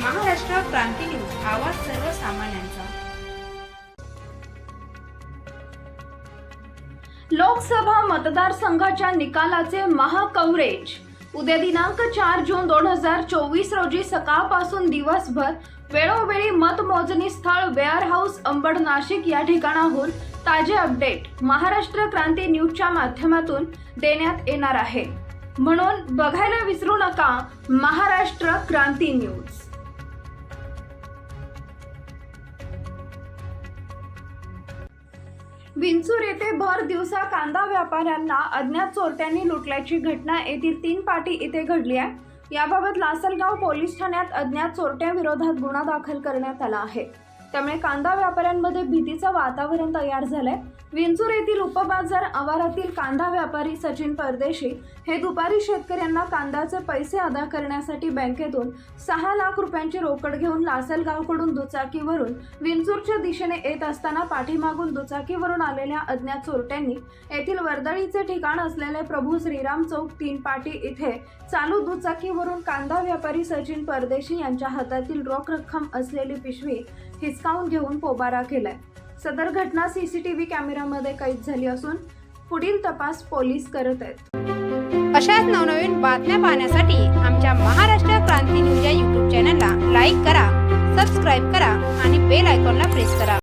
Maharashtra Kranti news आवाज सर्वसामान्यांचा. लोकसभा मतदारसंघाच्या निकालाचे महाकवरेज उद्या दिनांक चार जून दोन हजार चोवीस रोजी सकाळपासून दिवसभर वेळोवेळी मतमोजणी स्थळ वेअर हाऊस अंबड नाशिक या ठिकाणाहून ताजे अपडेट महाराष्ट्र क्रांती न्यूजच्या माध्यमातून देण्यात येणार आहे. म्हणून बघायला विसरू नका महाराष्ट्र क्रांती न्यूज. विंचूर येथे भर दिवसा कांदा व्यापाऱ्यांना अज्ञात चोरट्यांनी लुटल्याची घटना येथील तीन पाटी इथे घडली आहे. याबाबत लासलगाव पोलीस ठाण्यात अज्ञात चोरट्याविरोधात गुन्हा दाखल करण्यात आला आहे. त्यामुळे कांदा व्यापाऱ्यांमध्ये भीतीचं वातावरण तयार झालंय. विंचूर येथील उपबाजार आवारातील कांदा व्यापारी सचिन परदेशी हे दुपारी शेतकऱ्यांना कांद्याचे पैसे अदा करण्यासाठी बँकेतून सहा लाख रुपयांची रोकड घेऊन लासलगावकडून दुचाकीवरून विंचूरच्या दिशेने येत असताना पाठीमागून दुचाकीवरून आलेल्या अज्ञात चोरट्यांनी येथील वर्दळीचे ठिकाण असलेले प्रभू श्रीराम चौक तीन पाटी इथे चालू दुचाकीवरून कांदा व्यापारी सचिन परदेशी यांच्या हातातील रोख रक्कम असलेली पिशवी हिसकावून घेऊन पोबारा केलाय. सदर घटना सीसीटीव्ही कॅमेऱ्यामध्ये कैद झाली असून पुढील तपास पोलीस करत आहेत. अशाच नवनवीन बातम्या पाहण्यासाठी आमच्या महाराष्ट्र क्रांती न्यूज या यूट्यूब चॅनलला लाईक करा सबस्क्राईब करा आणि बेल आयकॉनला प्रेस करा.